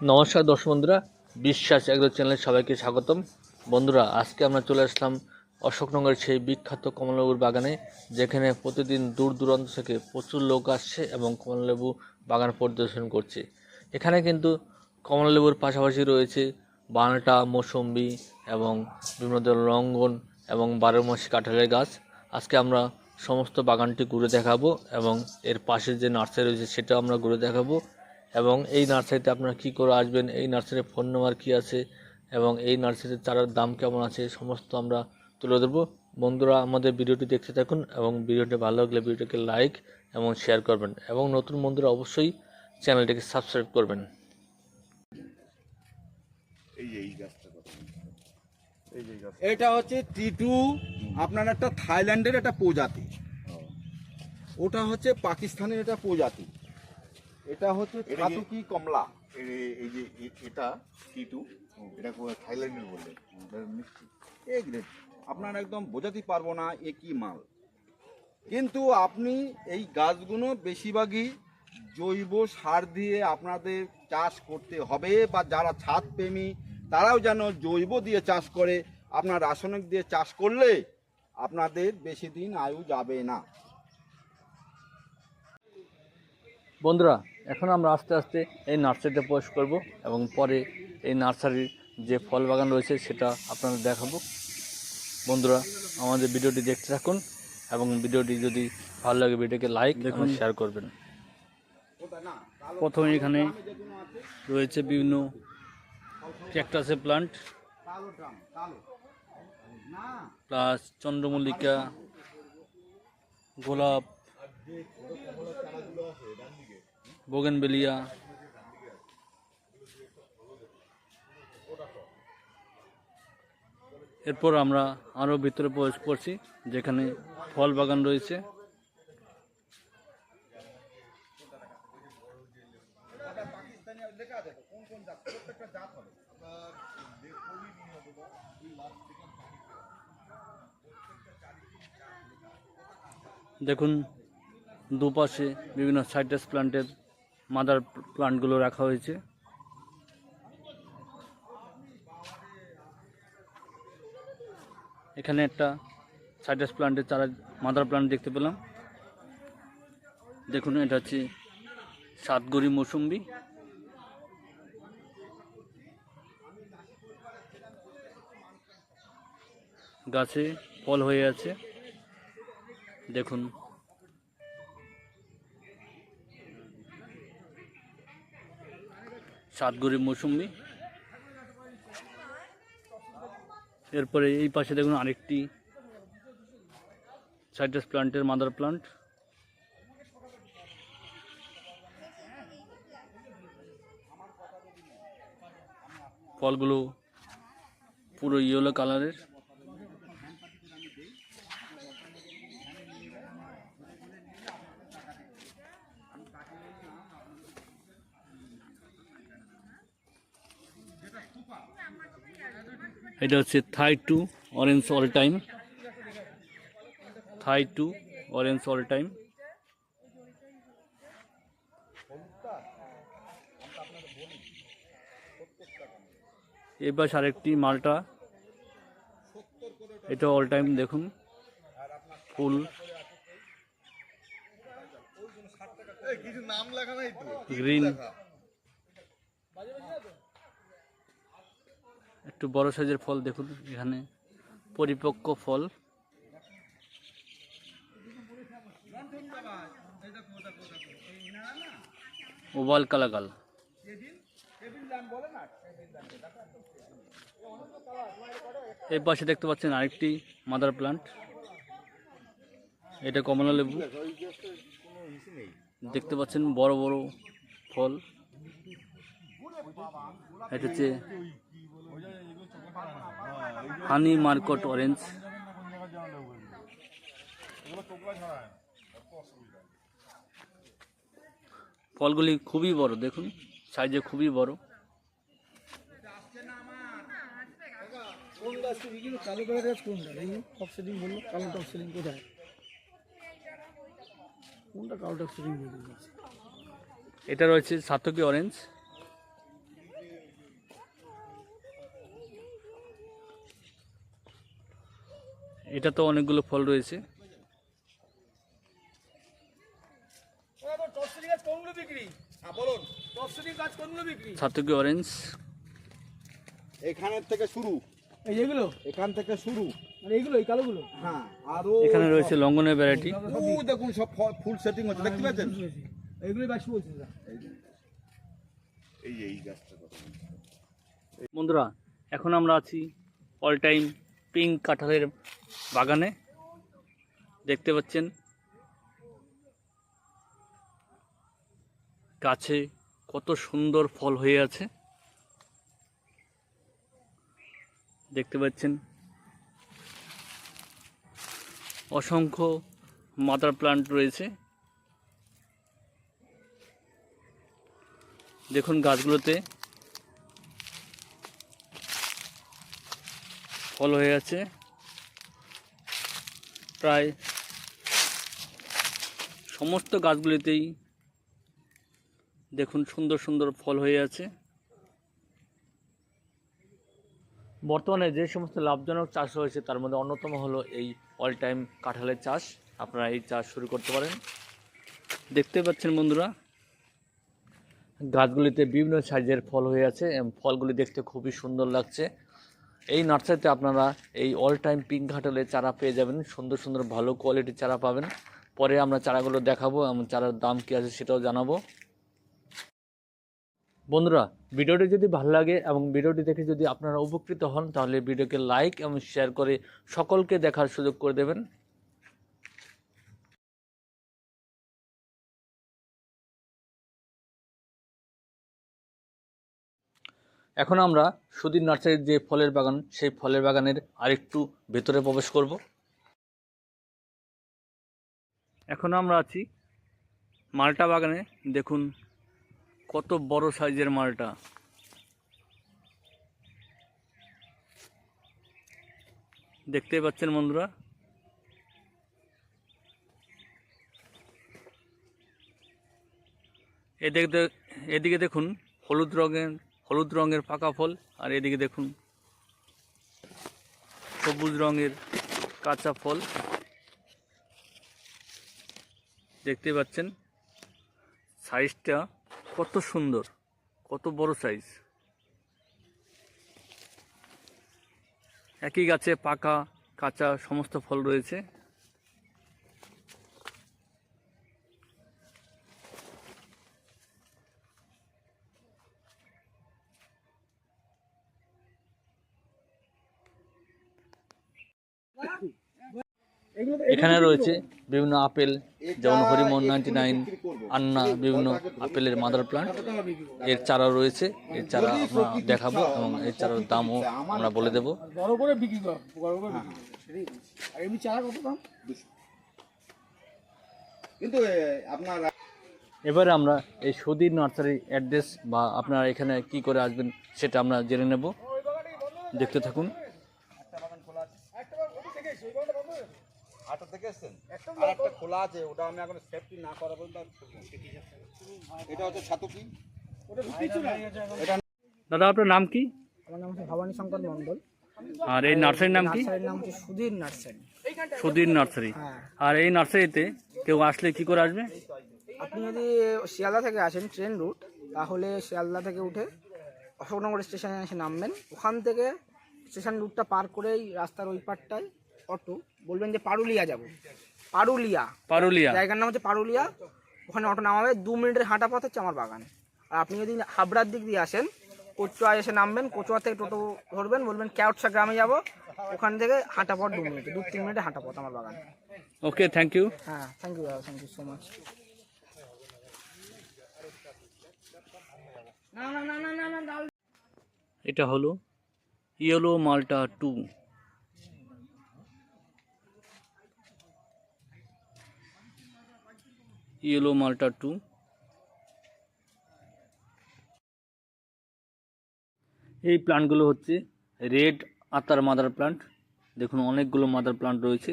নমস্কার দর্শক বন্ধুরা, বিশ্বাস এগ্রো চ্যানেলে সবাইকে স্বাগতম। বন্ধুরা, আজকে আমরা চলে আসলাম অশোকনগরের সেই বিখ্যাত কমলালেবুর বাগানে, যেখানে প্রতিদিন দূর দূরান্ত থেকে প্রচুর লোক আসছে এবং কমলালেবু বাগান পরিদর্শন করছে। এখানে কিন্তু কমলালেবুর পাশাপাশি রয়েছে বানাটা মৌসম্বি এবং বিভিন্ন ধরনের রঙ্গন এবং বারো মাসি কাঁঠালের গাছ। আজকে আমরা সমস্ত বাগানটি ঘুরে দেখাবো এবং এর পাশে যে নার্সারি রয়েছে সেটাও আমরা ঘুরে দেখাবো। এবং এই নার্সারিতে আপনারা কী করে আসবেন এই নার্সারির ফোন নাম্বার কী আছে এবং এই নার্সারির চারার দাম কেমন আছে সমস্ত আমরা তুলে ধরবো। বন্ধুরা আমাদের ভিডিওটি দেখতে থাকুন এবং ভিডিওটি ভালো লাগলে ভিডিওটিকে লাইক এবং শেয়ার করবেন এবং নতুন বন্ধুরা অবশ্যই চ্যানেলটিকে সাবস্ক্রাইব করবেন। এটা হচ্ছে টিটু আপনার একটা থাইল্যান্ডের একটা প্রজাতি। ওটা হচ্ছে পাকিস্তানের একটা প্রজাতি। এটা হচ্ছে ছাতুকি কমলা। এই- যে এটা টিটু এটা কো- থাইল্যান্ডের বলে এ গ্রেড আপনার একদম বোঝাতে পারব না এ কি মাল। কিন্তু আপনি এই গাছগুলো বেশিরভাগই জৈব সার দিয়ে আপনাদের চাষ করতে হবে বা যারা ছাদ প্রেমী তারাও যেন জৈব দিয়ে চাষ করে আপনার রাসায়নিক দিয়ে চাষ করলে আপনাদের বেশি দিন আয়ু যাবে না। বন্ধুরা এখন আমরা আস্তে আস্তে এই নার্সারিতে প্রবেশ করব এবং পরে এই নার্সারির যে ফল বাগান রয়েছে সেটা আপনাদের দেখাবো। বন্ধুরা আমাদের ভিডিওটি দেখতে থাকুন এবং ভিডিওটি যদি ভালো লাগে ভিডিওকে লাইক এবং শেয়ার করবেন। প্রথমে এখানে রয়েছে বিভিন্ন ক্যাকটাসের প্লান্ট প্লাস চন্দ্রমল্লিকা গোলাপ বোগেনবেলিয়া এরপর আমরা আরও ভিতরে প্রবেশ করছি, যেখানে ফল বাগান রয়েছে। দেখুন, দুপাশে বিভিন্ন সাইটাস প্লান্টের মাদার প্লান্টগুলো রাখা হয়েছে। এখানে একটা সাইডাস প্লান্টের চারা, মাদার প্লান্ট দেখতে পেলাম। দেখুন, এটা হচ্ছে সাতগড়ি মৌসুম্বি। গাছে ফল হয়ে আছে। দেখুন সাতগড়ি মৌসুম্বি এরপরে এই পাশে দেখুন আরেকটি সাইটাস প্লান্টের মাদার প্লান্ট। ফলগুলো পুরো ইয়েলো কালারের। এটা হচ্ছে Thai two orange all time. Thai two orange all time. এবার আরেকটি মালটা। এটা অল টাইম দেখুন। ফুল। গ্রিন। একটু বড় সাইজের ফল দেখুন, এখানে পরিপক্ক ফল। ওভাল কালাকাল। এই পাশে দেখতে পাচ্ছেন আরেকটি মাদার প্লান্ট। এটা কমলা লেবু। দেখতে পাচ্ছেন বড় বড় ফল। এটা হচ্ছে হানি মার্কট অরেঞ্জ। ফলগুলি খুবই বড় দেখুন সাইজে খুবই বড়। এটা রয়েছে বিক্রি কালো কালার গাছ কোনটা এই টপ সেলিং বলল কালো টপ সেলিং কোথায় কোনটা কালো টপ সেলিং বলল গাছ এটা রয়েছে সাতকি অরেঞ্জ এটা তো অনেকগুলো ফল রয়েছে। হ্যাঁ অরেঞ্জ এখানের থেকে শুরু। এই যেগুলো এখান থেকে শুরু। মানে এইগুলো এই কালোগুলো? হ্যাঁ আরও এখানে রয়েছে লঙ্ঘনের ভ্যারাইটি ও দেখুন সব ফুল সেটিং হচ্ছে। দেখতে পাচ্ছেন? এইগুলোই বাকি বলছি এই যে এই গাছটা বন্ধুরা এখন আমরা আছি অল টাইম পিঙ্ক কাঁঠালের বাগানে দেখতে পাচ্ছেন গাছে কত সুন্দর ফল হয়ে আছে। দেখতে পাচ্ছেন অসংখ্য মাদার প্লান্ট রয়েছে। দেখুন গাছগুলোতে ফল হয়ে আছে। প্রায় সমস্ত গাছগুলিতেই দেখুন সুন্দর সুন্দর ফল হয়ে আছে। বর্তমানে যে সমস্ত লাভজনক চাষ রয়েছে তার মধ্যে অন্যতম হলো এই অল টাইম কাঁঠালের চাষ। আপনারা এই চাষ শুরু করতে পারেন। দেখতে পাচ্ছেন বন্ধুরা, গাছগুলিতে বিভিন্ন সাইজের ফল হয়ে আছে ফলগুলি দেখতে খুবই সুন্দর লাগছে। এই নার্সারিতে আপনারা এই অল টাইম পিঙ্ক ঘাটালে চারা পেয়ে যাবেন। সুন্দর সুন্দর, ভালো কোয়ালিটির চারা পাবেন। পরে আমরা চারাগুলো দেখাবো এবং চারার দাম কী আছে সেটাও জানাব। বন্ধুরা, ভিডিওটি যদি ভালো লাগে এবং ভিডিওটি দেখে যদি আপনারা উপকৃত হন, তাহলে ভিডিওকে লাইক এবং শেয়ার করে সকলকে দেখার সুযোগ করে দেবেন। এখন আমরা সুধীর নার্সারির যে ফলের বাগান, সেই ফলের বাগানের আরেকটু ভেতরে প্রবেশ করব। এখন আমরা আছি মালটা বাগানে। দেখুন কত বড় সাইজের মালটা। দেখতেই পাচ্ছেন বন্ধুরা। এদিকে এদিকে দেখুন হলুদ রঙের হলুদ রঙের পাকা ফল, আর এদিকে দেখুন, সবুজ রঙের কাঁচা ফল। দেখতে পাচ্ছেন, সাইজটা কত সুন্দর, কত বড় সাইজ। একই গাছে পাকা, কাঁচা সমস্ত ফল রয়েছে। রয়েছে বিভিন্ন আপেল যেমন হরিমন নাইনটি নাইন আন্না বিভিন্ন আপেলের মাদার প্লান্ট এর চারা রয়েছে এর চারা আমরা দেখাবো এবং এর চারার দামও আমরা বলে দেবো। বড় করে বিক্রি কর বড় করে বিক্রি কর। সেটাই বলছি। আর এমনি চারা কত দাম? কিন্তু আপনার এবারে আমরা এই সুধীর নার্সারি অ্যাড্রেস বা আপনারা এখানে কি করে আসবেন সেটা আমরা জেনে নেব। দেখতে থাকুন। আটটা থেকে এসছেন? আর একটা খোলা আছে ওটা আমি এখন সেফটি না করা পর্যন্ত। এটা হচ্ছে ছাতুকি দাদা আপনার নাম কি? আমার নাম হচ্ছে ভবানী শঙ্কর মণ্ডল। আর এই নার্সারির নাম কি? নাম হচ্ছে সুধীর নার্সারি। সুধীর নার্সারি। হ্যাঁ। আর এই নার্সারিতে কেউ আসলে কি করে আসবে? আপনি যদি শিয়ালদা থেকে আসেন ট্রেন রুট তাহলে শিয়ালদা থেকে উঠে অশোকনগর স্টেশনে এসে নামবেন। ওখান থেকে স্টেশন রুটটা পার করেই রাস্তার ওই পারটায় অটো বলবেন যে পারুলিয়া যাব। পারুলিয়া। পারুলিয়া। জায়গার নাম হচ্ছে পারুলিয়া। ওখানে অটো নামাবে দু মিনিটের হাঁটা পথ হচ্ছে আমার বাগান। আর আপনি যদি হাবড়ার দিক দিয়ে আসেন কচুয়া এসে নামবেন কচুয়া থেকে টোটো ধরবেন বলবেন ক্যাউটসা গ্রামে যাব। ওখান থেকে হাঁটা পথ দু মিনিট দু তিন মিনিটে হাঁটা পথ আমার বাগান। ওকে থ্যাংক ইউ হ্যাঁ থ্যাংক ইউ দাদা থ্যাংক ইউ সো মাচ এটা হলো yellow malta two. Yellow malta two এই প্লান্টগুলো হচ্ছে রেড আতার মাদার প্লান্ট দেখুন, অনেকগুলো মাদার প্লান্ট রয়েছে।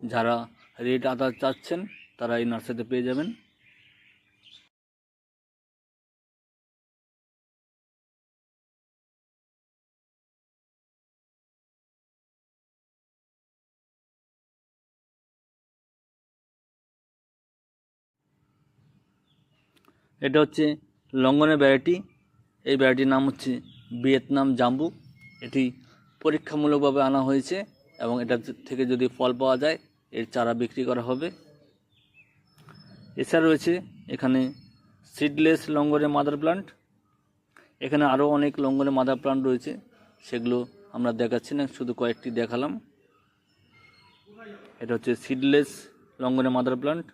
যারা রেড আতার চাচ্ছেন, তারা এই নার্সারিতে পেয়ে যাবেন। এটা হচ্ছে লঙ্ঘনের ভ্যারাইটি এই ভ্যারাইটির নাম হচ্ছে ভিয়েতনাম জাম্বু। এটি পরীক্ষামূলকভাবে আনা হয়েছে এবং এটা থেকে যদি ফল পাওয়া যায়, এর চারা বিক্রি করা হবে। এছাড়া রয়েছে এখানে সিডলেস লঙ্গনের মাদার প্লান্ট এখানে আরও অনেক লঙ্গনের মাদার প্লান্ট রয়েছে। সেগুলো আমরা দেখাচ্ছি না, শুধু কয়েকটি দেখালাম। এটা হচ্ছে সিডলেস লঙ্গনের মাদার প্লান্ট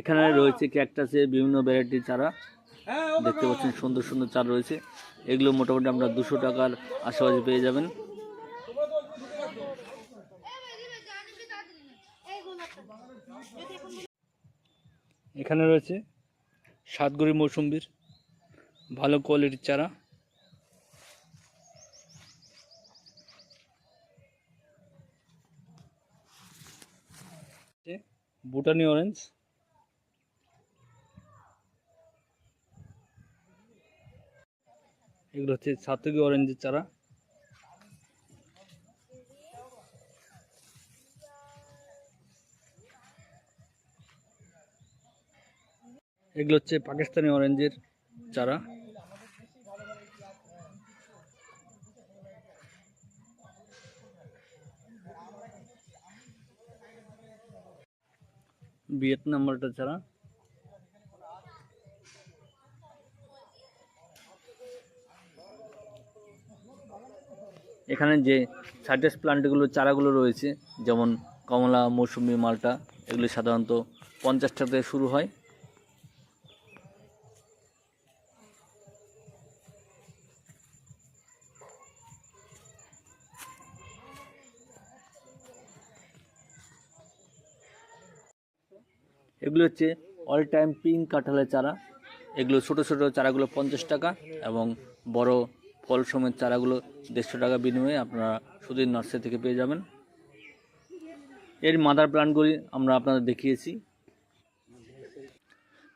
এখানে রয়েছে ক্যাকটাসের বিভিন্ন ভ্যারাইটির চারা। দেখতে পাচ্ছেন সুন্দর সুন্দর চারা রয়েছে। এগুলো মোটামুটি আমরা দুশো টাকার আশেপাশে পেয়ে যাবেন। এখানে রয়েছে সাতগুড়ি মৌসুম্বির ভালো কোয়ালিটির চারা। বুটানি অরেঞ্জ এগুলো হচ্ছে সাতকি অরেঞ্জের চারা। এগুলো হচ্ছে পাকিস্তানি অরেঞ্জের চারা। ভিয়েতনাম চারা। এখানে যে সাইটাস প্লান্টগুলো চারাগুলো রয়েছে, যেমন কমলা, মৌসুমি, মালটা, এগুলি সাধারণত পঞ্চাশ টাকা থেকে শুরু হয়। এগুলো হচ্ছে অল টাইম পিঙ্ক কাঁঠালের চারা। এগুলো ছোট ছোট চারাগুলো পঞ্চাশ টাকা এবং বড় ফল সমেত চারাগুলো দেড়শো টাকা বিনিময়ে আপনারা সুদীর নার্সারি থেকে পেয়ে যাবেন। এর মাদার প্লান্টগুলি আমরা আপনাদের দেখিয়েছি।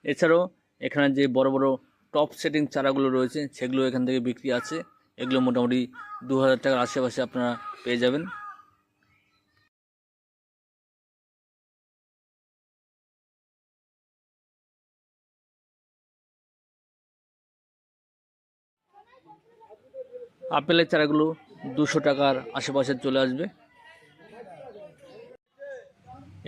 এছাড়াও এখানে যে বড় বড় টপ সেটিং চারাগুলো রয়েছে, সেগুলো এখান থেকে বিক্রি আছে। এগুলো মোটামুটি দু হাজার টাকার আশেপাশে আপনারা পেয়ে যাবেন। আপেলের চারাগুলো দুশো টাকার আশেপাশে চলে আসবে।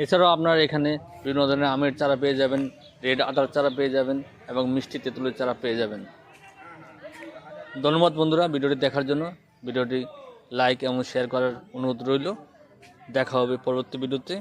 এছাড়াও আপনার এখানে বিভিন্ন ধরনের আমের চারা পেয়ে যাবেন, রেড আটার চারা পেয়ে যাবেন এবং মিষ্টি তেঁতুলের চারা পেয়ে যাবেন। ধন্যবাদ বন্ধুরা ভিডিওটি দেখার জন্য। ভিডিওটি লাইক এবং শেয়ার করার অনুরোধ রইল। দেখা হবে পরবর্তী ভিডিওতে।